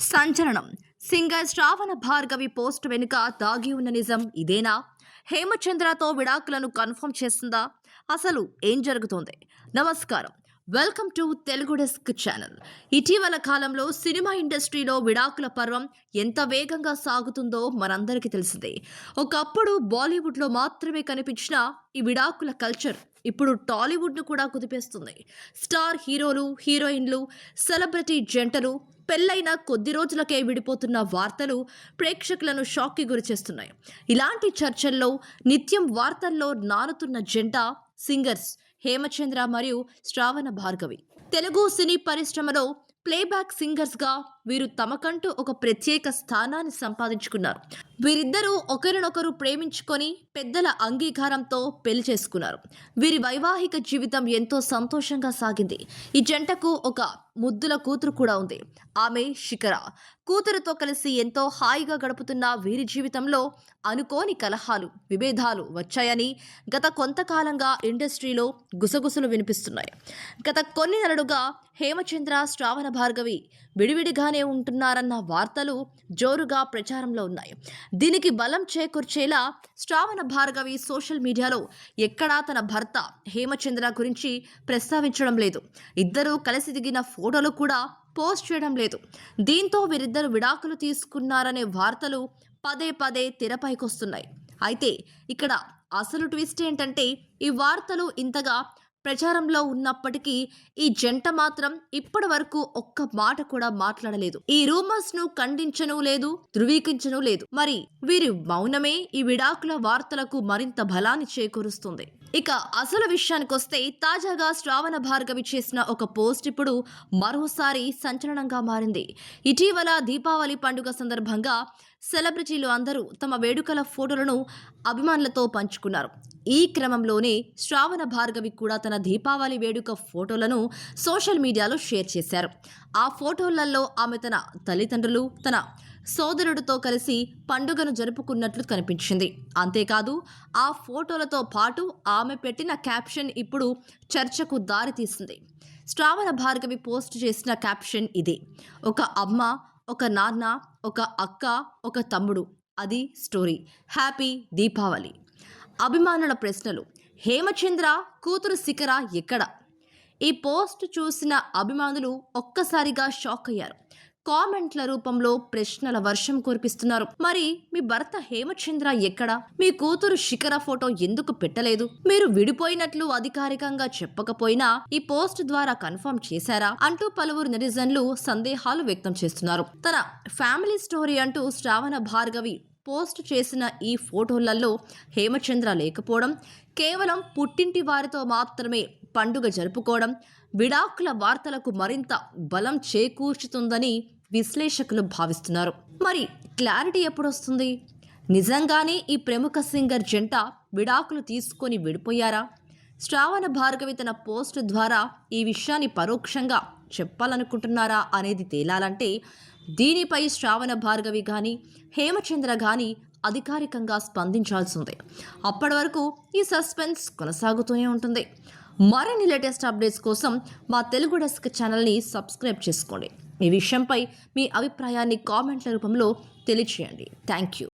సంచలనం. సింగర్ శ్రావణ భార్గవి పోస్ట్ వెనుక దాగి ఉన్న నిజం ఇదేనా? హేమచంద్రతో విడాకులను కన్ఫర్మ్ చేస్తుందా? అసలు ఏం జరుగుతోంది? నమస్కారం. Welcome to Telugu desk channel. ఇటీవల కాలంలో సినిమా ఇండస్ట్రీలో విడాకుల పర్వం ఎంత వేగంగా సాగుతుందో మనందరికీ తెలిసిందే. ఒకప్పుడు బాలీవుడ్లో మాత్రమే కనిపించిన ఈ విడాకుల కల్చర్ ఇప్పుడు టాలీవుడ్ను కూడా కుదిపేస్తుంది. స్టార్ హీరోలు హీరోయిన్లు సెలబ్రిటీ జంటలు పెళ్ళైన కొద్ది రోజులకే విడిపోతున్న వార్తలు ప్రేక్షకులను షాక్కి గురిచేస్తున్నాయి. ఇలాంటి చర్చల్లో నిత్యం వార్తల్లో నానుతున్న జంట సింగర్స్ హేమచంద్ర మరియు శ్రావణ భార్గవి. తెలుగు సినీ పరిశ్రమలో ప్లేబ్యాక్ సింగర్స్గా వీరు తమకంటూ ఒక ప్రత్యేక స్థానాన్ని సంపాదించుకున్నారు. వీరిద్దరూ ఒకరినొకరు ప్రేమించుకొని పెద్దల అంగీకారంతో పెళ్ళి చేసుకున్నారు. వీరి వైవాహిక జీవితం ఎంతో సంతోషంగా సాగింది. ఈ జంటకు ఒక ముద్దుల కూతురు కూడా ఉంది. ఆమె శిఖర. కూతురుతో కలిసి ఎంతో హాయిగా గడుపుతున్న వీరి జీవితంలో అనుకోని కలహాలు విభేదాలు వచ్చాయని గత కొంతకాలంగా ఇండస్ట్రీలో గుసగుసలు వినిపిస్తున్నాయి. గత కొన్ని నెలలుగా హేమచంద్ర శ్రావణ భార్గవి విడివిడిగానే ఉంటున్నారన్న వార్తలు జోరుగా ప్రచారంలో ఉన్నాయి. దీనికి బలం చేకూర్చేలా శ్రావణ భార్గవి సోషల్ మీడియాలో ఎక్కడా తన భర్త హేమచంద్ర గురించి ప్రస్తావించడం లేదు. ఇద్దరూ కలిసి దిగిన ఫోటోలు కూడా పోస్ట్ చేయడం లేదు. దీంతో వీరిద్దరు విడాకులు తీసుకున్నారనే వార్తలు పదే పదే తెరపైకొస్తున్నాయి. అయితే ఇక్కడ అసలు ట్విస్ట్ ఏంటంటే ఈ వార్తలు ఇంతగా ప్రచారంలో ఉన్నప్పటికీ ఈ జంట మాత్రం ఇప్పటి వరకు ఒక్క మాట కూడా మాట్లాడలేదు. ఈ రూమర్స్ను ఖండించను లేదు ధృవీకరించను లేదు. మరి వీరి మౌనమే ఈ విడాకుల వార్తలకు మరింత బలాన్ని చేకూరుస్తుంది. ఇక అసలు విషయానికి వస్తే తాజాగా శ్రావణ భార్గవి చేసిన ఒక పోస్ట్ ఇప్పుడు మరోసారి సంచలనంగా మారింది. ఇటీవల దీపావళి పండుగ సందర్భంగా సెలబ్రిటీలు అందరూ తమ వేడుకల ఫోటోలను అభిమానులతో పంచుకున్నారు. ఈ క్రమంలోనే శ్రావణ భార్గవి కూడా తన దీపావళి వేడుక ఫోటోలను సోషల్ మీడియాలో షేర్ చేశారు. ఆ ఫోటోలలో ఆమె తన తల్లిదండ్రులు తన సోదరుడితో కలిసి పండుగను జరుపుకున్నట్లు కనిపించింది. అంతేకాదు ఆ ఫోటోలతో పాటు ఆమె పెట్టిన క్యాప్షన్ ఇప్పుడు చర్చకు దారితీసింది శ్రావణ భార్గవి పోస్ట్ చేసిన క్యాప్షన్ ఇదే. ఒక అమ్మ ఒక నాన్న ఒక అక్క ఒక తమ్ముడు. అది స్టోరీ. హ్యాపీ దీపావళి. అభిమానుల ప్రశ్నలు. హేమచంద్ర కూతురు శిఖర ఎక్కడ? ఈ పోస్ట్ చూసిన అభిమానులు ఒక్కసారిగా షాక్ అయ్యారు. కామెంట్ల రూపంలో ప్రశ్నల వర్షం కురిపిస్తున్నారు. మరి మీ భర్త హేమచంద్ర ఎక్కడ? మీ కూతురు శిఖర ఫోటో ఎందుకు పెట్టలేదు? మీరు విడిపోయినట్లు అధికారికంగా చెప్పకపోయినా ఈ పోస్ట్ ద్వారా కన్ఫర్మ్ చేశారా? అంటూ పలువురు నెటిజన్లు సందేహాలు వ్యక్తం చేస్తున్నారు. తన ఫ్యామిలీ స్టోరీ అంటూ శ్రావణ భార్గవి పోస్ట్ చేసిన ఈ ఫోటోలలో హేమచంద్ర లేకపోవడం కేవలం పుట్టింటి వారితో మాత్రమే పండుగ జరుపుకోవడం విడాకుల వార్తలకు మరింత బలం చేకూర్చుతుందని విశ్లేషకులు భావిస్తున్నారు. మరి క్లారిటీ ఎప్పుడొస్తుంది? నిజంగానే ఈ ప్రముఖ సింగర్ జంట విడాకులు తీసుకొని విడిపోయారా? శ్రావణ భార్గవి తన పోస్ట్ ద్వారా ఈ విషయాన్ని పరోక్షంగా చెప్పాలనుకుంటున్నారా అనేది తేలాలంటే దీనిపై శ్రావణ భార్గవి కానీ హేమచంద్ర కానీ అధికారికంగా స్పందించాల్సిందే అప్పటి వరకు ఈ సస్పెన్స్ కొనసాగుతూనే ఉంటుంది. మరిన్ని లేటెస్ట్ అప్డేట్స్ కోసం మా తెలుగు డెస్క్ ఛానల్ని సబ్స్క్రైబ్ చేసుకోండి. ఈ విషయంపై మీ అభిప్రాయాన్ని కామెంట్ల రూపంలో తెలియచేయండి. Thank you.